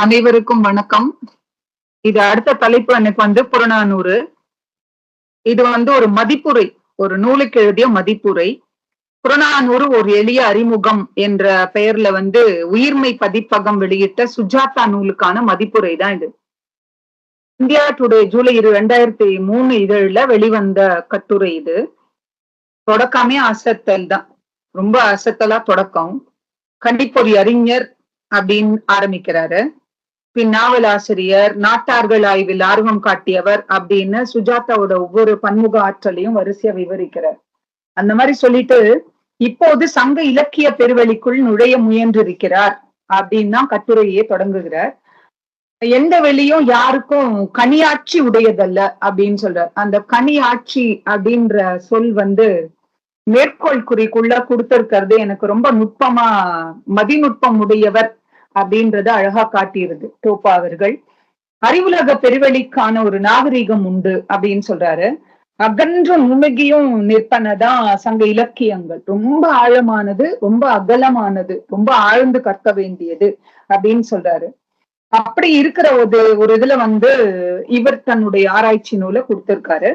அனைவருக்கும் வணக்கம். இது அடுத்த தலைப்பு எனக்கு வந்து புறநானூறு. இது வந்து ஒரு மதிப்புரை ஒரு நூலுக்கு எழுதிய மதிப்புரை. புறநானூறு ஒரு எளிய அறிமுகம் என்ற பெயர்ல வந்து உயிர்மை பதிப்பகம் வெளியிட்ட சுஜாதா நூலுக்கான மதிப்புரை தான் இது. இந்தியா டுடே ஜூலை இரு ரெண்டாயிரத்தி மூணு இதழில் வெளிவந்த கட்டுரை இது. தொடக்கமே அசத்தல் தான். ரொம்ப அசத்தலா தொடக்கம். கண்டிப்பொறி அறிஞர் அப்படின்னு ஆரம்பிக்கிறாரு. பின் நாவல் ஆசிரியர் நாட்டார்கள் ஆய்வில் ஆர்வம் காட்டியவர் அப்படின்னு சுஜாதாவோட ஒவ்வொரு பன்முக ஆற்றலையும் வரிசையா விவரிக்கிறார். அந்த மாதிரி சொல்லிட்டு இப்போது சங்க இலக்கிய பெருவெளிக்குள் நுழைய முயன்றிருக்கிறார் அப்படின்னு தான் கட்டுரையே தொடங்குகிறார். எந்த வெளியும் யாருக்கும் கனியாட்சி உடையதல்ல அப்படின்னு சொல்றார். அந்த கனியாட்சி அப்படின்ற சொல் வந்து மேற்கோள் குறிக்குள்ள கொடுத்திருக்கிறது. எனக்கு ரொம்ப நுட்பமா மதிநுட்பம் உடையவர் அப்படின்றத அழகா காட்டியிருது டோப்பா அவர்கள். அறிவுலக பெருவெளிக்கான ஒரு நாகரீகம் உண்டு அப்படின்னு சொல்றாரு. அகன்ற நுணுகியும் நிற்பனதான் சங்க இலக்கியங்கள். ரொம்ப ஆழமானது ரொம்ப அகலமானது ரொம்ப ஆழ்ந்து கற்க வேண்டியது அப்படின்னு சொல்றாரு. அப்படி இருக்கிற ஒரு ஒரு இதுல வந்து இவர் தன்னுடைய ஆராய்ச்சி நூலை கொடுத்திருக்காரு.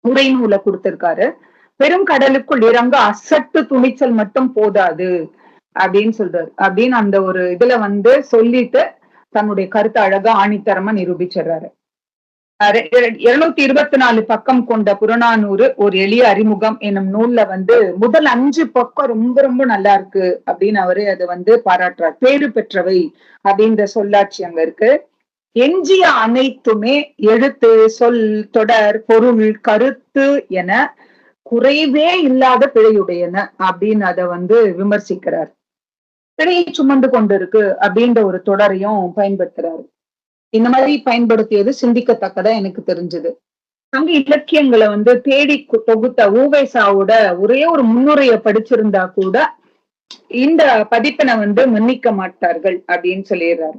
உரை நூலை கொடுத்திருக்காரு. பெரும் கடலுக்குள் இறங்க அசட்டு துணிச்சல் மட்டும் போதாது. அப்படின்னு சொல்றாரு. அப்படின்னு அந்த ஒரு இதுல வந்து சொல்லிட்டு தன்னுடைய கருத்தை அழகா ஆணித்தரமா நிரூபிச்சிடுறாரு. இருநூத்தி இருபத்தி நாலு பக்கம் கொண்ட புறநானூறு ஒரு எளிய அறிமுகம் என்னும் நூல்ல வந்து முதல் அஞ்சு பக்கம் ரொம்ப ரொம்ப நல்லா இருக்கு அப்படின்னு அவரு அதை வந்து பாராட்டுறார். பேரு பெற்றவை அப்படின்ற சொல்லாட்சி அங்க இருக்கு. எஞ்சிய அனைத்துமே எழுத்து சொல் தொடர் பொருள் கருத்து என குறைவே இல்லாத பிழையுடையன அப்படின்னு அதை வந்து விமர்சிக்கிறார். பிழையை சுமந்து கொண்டிருக்கு அப்படின்ற ஒரு தொடரையும் பயன்படுத்துறாரு. இந்த மாதிரி பயன்படுத்தியது சிந்திக்கத்தக்கதா எனக்கு தெரிஞ்சது. சங்க இலக்கியங்களை வந்து தேடி தொகுத்த ஊவேசாவோட ஒரே ஒரு முன்னுரைய படிச்சிருந்தா கூட இந்த பதிப்பினை வந்து மன்னிக்க மாட்டார்கள் அப்படின்னு சொல்லிடுறாரு.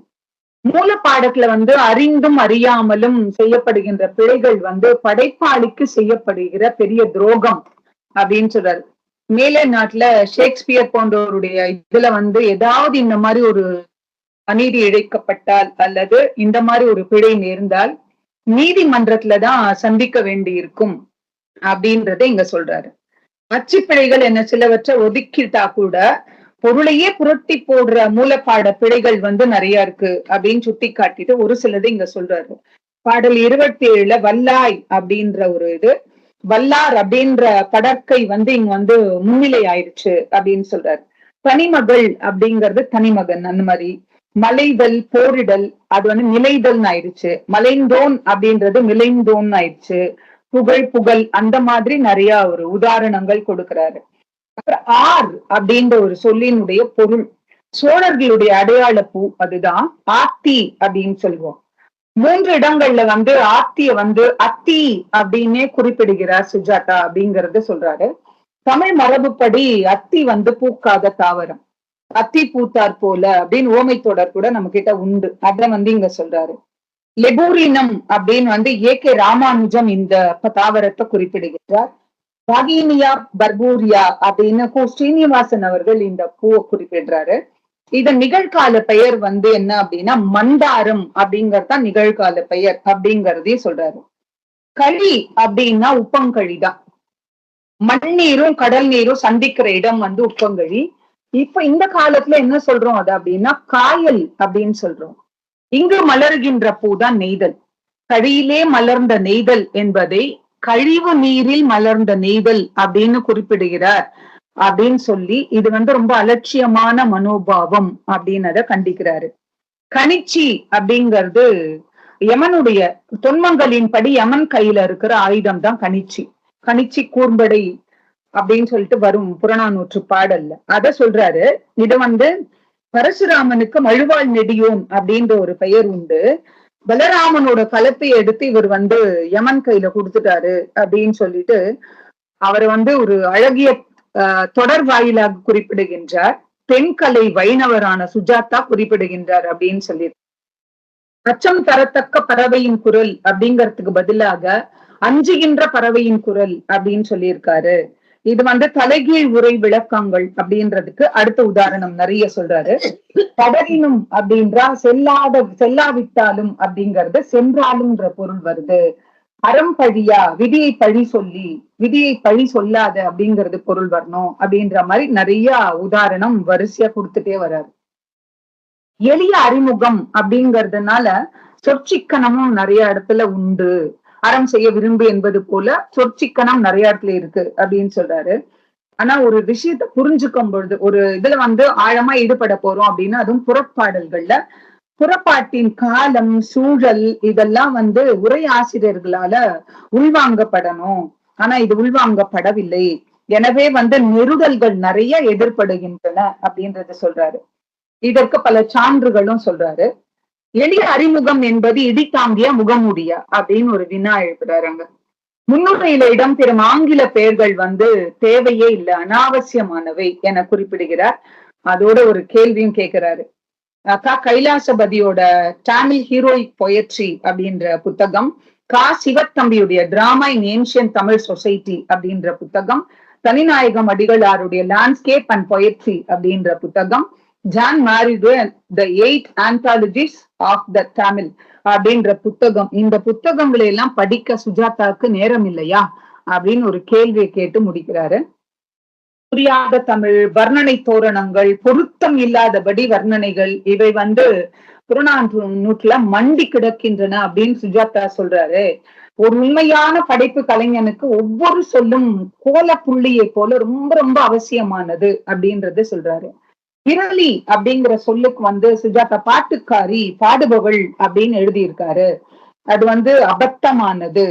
மூல பாடத்துல வந்து அறிந்தும் அறியாமலும் செய்யப்படுகின்ற பிழைகள் வந்து படைப்பாளிக்கு செய்யப்படுகிற பெரிய துரோகம் அப்படின்னு சொல்றாரு. மேலே நாட்டுல ஷேக்ஸ்பியர் போன்றவருடைய இதுல வந்து ஏதாவது இந்த மாதிரி ஒரு அநீதி இழைக்கப்பட்டால் அல்லது இந்த மாதிரி ஒரு பிழை நேர்ந்தால் நீதிமன்றத்துலதான் சந்திக்க வேண்டி இருக்கும் அப்படின்றத இங்க சொல்றாரு. அச்சு பிழைகள் என்ன சிலவற்றை ஒதுக்கிட்டா கூட பொருளையே புரட்டி போடுற மூலப்பாட பிழைகள் வந்து நிறைய இருக்கு அப்படின்னு சுட்டி காட்டிட்டு ஒரு சிலது இங்க சொல்றாரு. பாடல் இருபத்தி ஏழுல வல்லாய் அப்படின்ற ஒரு இது வல்லார் அப்படின்ற படற்கை வந்து இங்க வந்து முன்னிலை ஆயிடுச்சு அப்படின்னு சொல்றாரு. தனிமகள் அப்படிங்கிறது தனிமகன் அந்த மாதிரி. மலைதல் போரிடல் அது வந்து நிலைதல் ஆயிடுச்சு மலைந்தோன் அப்படின்றது மிளைந்தோன் ஆயிடுச்சு புகழ் புகழ் அந்த மாதிரி நிறைய ஒரு உதாரணங்கள் கொடுக்கிறாரு. அப்புறம் ஆர் அப்படின்ற ஒரு சொல்லினுடைய பொருள். சோழர்களுடைய அடையாள பூ அதுதான். ஆத்தி அப்படின்னு சொல்லுவோம். மூன்று இடங்கள்ல வந்து ஆத்திய வந்து அத்தி அப்படின்னே குறிப்பிடுகிறார் சுஜாதா அப்படிங்கறத சொல்றாரு. தமிழ் மரபுப்படி அத்தி வந்து பூக்காத தாவரம். அத்தி பூத்தார் போல அப்படின்னு ஓமை தொடர் கூட நம்ம கிட்ட உண்டு. அத வந்து இங்க சொல்றாரு. லெபூரினம் அப்படின்னு வந்து ஏ கே ராமானுஜம் இந்த தாவரத்தை குறிப்பிடுகிறார். பாகினியா பர்பூரியா அப்படின்னு கு ஸ்ரீனிவாசன் அவர்கள் இந்த பூவை குறிப்பிடுறாரு. இதன் நிகழ்கால பெயர் வந்து என்ன அப்படின்னா மந்தாரம் அப்படிங்கறதுதான் நிகழ்கால பெயர் அப்படிங்கறதையும் சொல்றாரு. களி அப்படின்னா உப்பங்கழி தான் மண் நீரும் கடல் நீரும் சந்திக்கிற இடம் வந்து உப்பங்கழி. இப்ப இந்த காலத்துல என்ன சொல்றோம் அது அப்படின்னா காயல் அப்படின்னு சொல்றோம். இங்கு மலர்கின்ற பூதான் நெய்தல். கழியிலே மலர்ந்த நெய்தல் என்பதை கழிவு நீரில் மலர்ந்த நெய்தல் அப்படின்னு குறிப்பிடுகிறார். அப்படின்னு சொல்லி இது வந்து ரொம்ப அலட்சியமான மனோபாவம் அப்படின்னு அதை கண்டிக்கிறாரு. கணிச்சி அப்படிங்கிறது யமனுடைய தொன்மங்களின் படி யமன் கையில இருக்கிற ஆயுதம் தான் கணிச்சி. கணிச்சி கூர்ம்படை அப்படின்னு சொல்லிட்டு வரும் புறநானூற்று பாடல்ல. அத சொல்றாரு இது வந்து பரசுராமனுக்கு மழுவாள் நெடியோன் அப்படின்ற ஒரு பெயர் உண்டு. பலராமனோட கலப்பை எடுத்து இவர் வந்து யமன் கையில கொடுத்துட்டாரு அப்படின்னு சொல்லிட்டு அவர் வந்து ஒரு அழகிய தொடர் வாயிலாக குறிப்பிடுகின்றார். பெண்கலை வைணவரான சுஜாதா குறிப்பிடுகின்றார் அப்படின்னு சொல்லி அச்சம் தரத்தக்க பறவையின் குரல் அப்படிங்கறதுக்கு பதிலாக அஞ்சுகின்ற பறவையின் குரல் அப்படின்னு சொல்லியிருக்காரு. இது வந்து தலைகீழ் உரை விளக்கங்கள் அப்படின்றதுக்கு அடுத்த உதாரணம் நிறைய சொல்றாரு. படரினும் அப்படின்றா செல்லாத செல்லாவிட்டாலும் அப்படிங்கறது சென்றாலும்ன்ற பொருள் வருது. அறம் பழியா விதியை பழி சொல்லி விதியை பழி சொல்லாத அப்படிங்கிறது பொருள் வரணும் அப்படின்ற மாதிரி நிறைய உதாரணம் வரிசையா கொடுத்துட்டே வர்றாரு எளிய அறிமுகம் அப்படிங்கறதுனால சொற்சிக்கனமும் நிறைய இடத்துல உண்டு. அறம் செய்ய விரும்பு என்பது போல சொற்சிக்கனம் நிறைய இடத்துல இருக்கு அப்படின்னு சொல்றாரு. ஆனா ஒரு விஷயத்த புரிஞ்சுக்கும் பொழுது ஒரு இதுல வந்து ஆழமா ஈடுபட போறோம் அப்படின்னா அதுவும் புறப்பாடல்கள்ல புறப்பாட்டின் காலம் சூழல் இதெல்லாம் வந்து உரை ஆசிரியர்களால உள்வாங்கப்படணும். ஆனா இது உள்வாங்கப்படவில்லை. எனவே வந்து நெருடல்கள் நிறைய எதிர்படுகின்றன அப்படின்றத சொல்றாரு. இதற்கு பல சான்றுகளும் சொல்றாரு. எளிய அறிமுகம் என்பது இடித்தாங்கிய முகமுடியா அப்படின்னு ஒரு வினா எழுப்புறாரு அங்க முன்னுரையில இடம்பெறும் ஆங்கில பெயர்கள் வந்து தேவையே இல்லை அனாவசியமானவை என குறிப்பிடுகிறார். அதோட ஒரு கேள்வியும் கேட்கிறாரு கா கைலாசபதியோட தமிழ் ஹீரோயிக் பொயட்ரி அப்படின்ற புத்தகம் கா சிவத்தம்பியுடைய drama in ancient Tamil society அப்படின்ற புத்தகம் தனிநாயகம் அடிகளாருடைய லேண்ட்ஸ்கேப் அண்ட் பொயட்ரி அப்படின்ற புத்தகம் John மாரிடு the eight anthologies of the Tamil அப்படின்ற புத்தகம். இந்த புத்தகங்களை எல்லாம் படிக்க சுஜாதாவுக்கு நேரம் இல்லையா அப்படின்னு ஒரு கேள்வியை கேட்டு முடிக்கிறாரு. புரியாத தமிழ் வர்ணனை தோரணங்கள் பொருத்தம் இல்லாதபடி வர்ணனைகள் இவை வந்து புறநானூற்றுல மண்டி கிடக்கின்றன அப்படின்னு சுஜாதா சொல்றாரு. ஒரு உண்மையான படைப்பு கலைஞனுக்கு ஒவ்வொரு சொல்லும் கோல புள்ளியை போல ரொம்ப ரொம்ப அவசியமானது அப்படின்றத சொல்றாரு. விரலி அப்படிங்கிற சொல்லுக்கு வந்து சுஜாதா பாட்டுக்காரி பாடுபவள் அப்படின்னு எழுதியிருக்காரு. அது வந்து அபத்தமானது.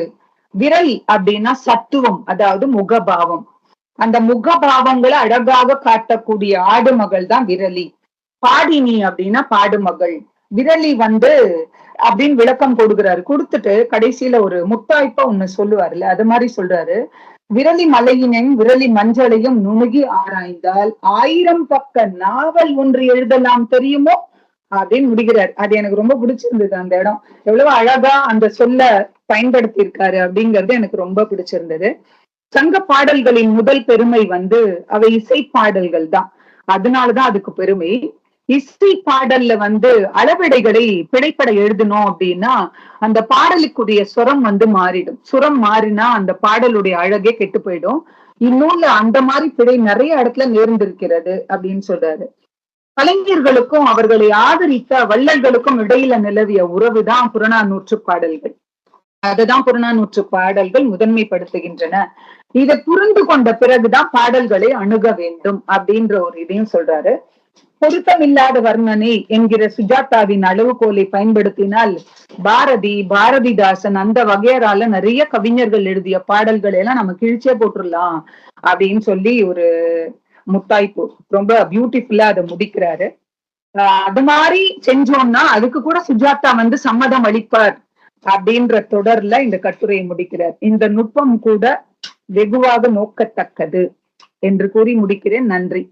விரல் அப்படின்னா சத்துவம் அதாவது முகபாவம். அந்த முகபாவங்களை அழகாக காட்டக்கூடிய ஆடுமகள் தான் விரலி. பாடினி அப்படின்னா பாடுமகள். விரலி வந்து அப்படின்னு விளக்கம் கொடுக்குறாரு. கொடுத்துட்டு கடைசியில ஒரு முத்தாய்ப்பா ஒண்ணு சொல்லுவாருல்ல அது மாதிரி சொல்றாரு. விரலி மலையினையும் விரலி மஞ்சளையும் நுணுகி ஆராய்ந்தால் ஆயிரம் பக்க நாவல் ஒன்று எழுதலாம் தெரியுமோ? அப்படின்னு முடிகிறார். அது எனக்கு ரொம்ப பிடிச்சிருந்தது அந்த இடம். எவ்வளவு அழகா அந்த சொல்ல பயன்படுத்தி இருக்காரு அப்படிங்கிறது எனக்கு ரொம்ப பிடிச்சிருந்தது. சங்க பாடல்களின் முதல் பெருமை வந்து அவை இசை பாடல்கள் தான். அதனாலதான் அதுக்கு பெருமை. இசை பாடல்ல வந்து அளவிடைகளை பிழைப்பட எழுதணும் அப்படின்னா அந்த பாடலுக்குரிய சுரம் வந்து மாறிடும். சுரம் மாறினா அந்த பாடலுடைய அழகே கெட்டு போயிடும். இந்நூல்ல அந்த மாதிரி பிழை நிறைய இடத்துல நேர்ந்திருக்கிறது அப்படின்னு சொல்றாரு. கலைஞர்களுக்கும் அவர்களை ஆதரித்த வள்ளல்களுக்கும் இடையில நிலவிய உறவுதான் புறநானூற்று பாடல்கள். அதுதான் புறநானூற்று பாடல்கள் முதன்மைப்படுத்துகின்றன. இதை புரிந்து கொண்ட பிறகுதான் பாடல்களை அணுக வேண்டும் அப்படின்ற ஒரு இதையும் சொல்றாரு. பொருத்தமில்லாத வர்ணனை என்கிற சுஜாதாவின் அளவுகோலை பயன்படுத்தினால் பாரதி பாரதிதாசன் அந்த வகையரால நிறைய கவிஞர்கள் எழுதிய பாடல்களை எல்லாம் நம்ம கிழிச்சே போட்டுடலாம் அப்படின்னு சொல்லி ஒரு முத்தாய்ப்பு ரொம்ப பியூட்டிஃபுல்லா அதை முடிக்கிறாரு. ஆஹ் அது மாதிரி செஞ்சோம்னா அதுக்கு கூட சுஜாதா வந்து சம்மதம் அளிப்பார். அப்படின்ற தொடர்ல இந்த கட்டுரையை முடிக்கிறார். இந்த நுட்பம் கூட வெகுவாக நோக்கத்தக்கது என்று கூறி முடிக்கிறேன். நன்றி.